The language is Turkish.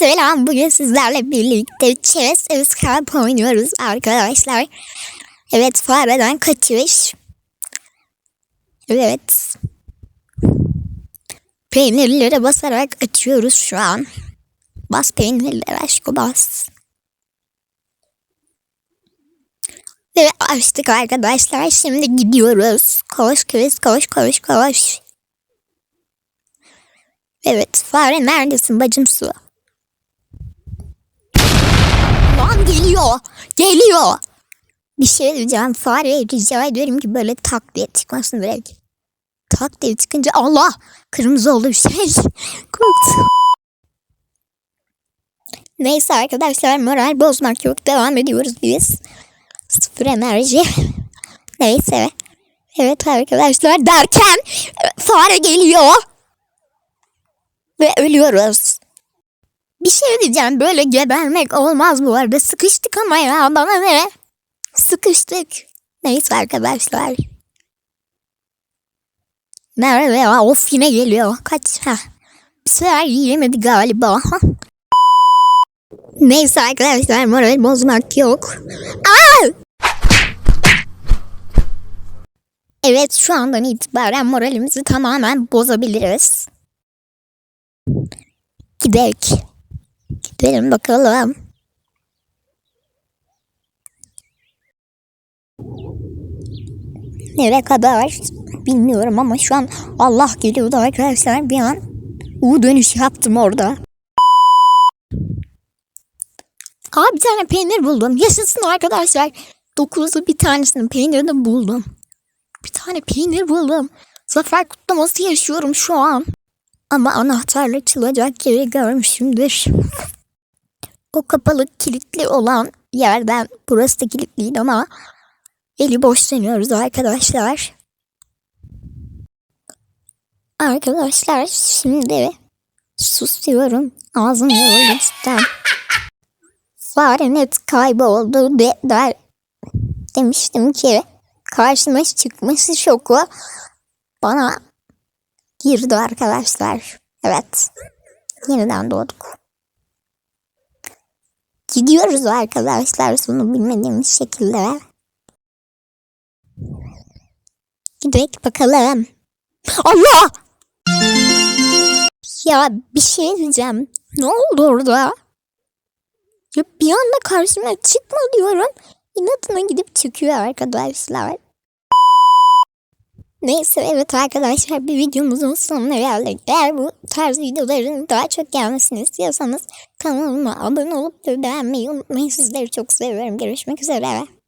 Selam bugün sizlerle birlikte Chess Escape oynuyoruz arkadaşlar. Evet fareden kaçış. Evet. Peynirlere basarak açıyoruz şu an. Bas peynirler aşkı bas. Ve açtık arkadaşlar. Şimdi gidiyoruz. Koş kız koş koş koş. Evet fare neredesin bacım su? Lan geliyor. Geliyor. Bir şey diyeceğim. Fareye rica ederim ki böyle tak diye çıkmasın direkt. Tak diye çıkınca Allah kırmızı oldu bir şey. Neyse arkadaşlar moral bozmak yok. Devam ediyoruz biz. Sıfır enerji. Neyse. Evet arkadaşlar derken fare geliyor. Ve ölüyoruz. Bir şey diyeceğim böyle gebermek olmaz bu arada. Sıkıştık ama ya bana ne? Sıkıştık. Neyse arkadaşlar. Merhaba ya of yine geliyor. Kaç ha. Bir sefer yiyemedi galiba. Neyse arkadaşlar moral bozmak yok. Aa! Evet şu andan itibaren moralimizi tamamen bozabiliriz. Gidelim. Gidelim bakalım. Nereye kadar bilmiyorum ama şu an Allah geliyordu arkadaşlar bir an U dönüş yaptım orada. Aa bir tane peynir buldum. Yaşasın arkadaşlar. Dokuzu bir tanesinin peynirini buldum. Bir tane peynir buldum. Zafer kutlaması yaşıyorum şu an. Ama anahtarla açılacak yeri görmüşümdür. O kapalı kilitli olan yerden burası da kilitliydi ama eli boş dönüyoruz arkadaşlar. Arkadaşlar şimdi sus diyorum. Ağzım yoruldu cidden. Fare net kayboldu de, der, demiştim ki karşıma çıkması şoku bana girdi arkadaşlar. Evet. Yeniden doğduk. Gidiyoruz arkadaşlar sonu bilmediğimiz şekilde. Gidelim bakalım. Allah! Ya bir şey diyeceğim. Ne oldu orada? Ya bir anda karşıma çıkma diyorum. İnatına gidip çıkıyor arkadaşlar. Neyse evet arkadaşlar bir videomuzun sonuna geldik. Eğer bu tarz videoların daha çok gelmesini istiyorsanız kanalıma abone olup ve beğenmeyi unutmayın. Sizleri çok seviyorum. Görüşmek üzere.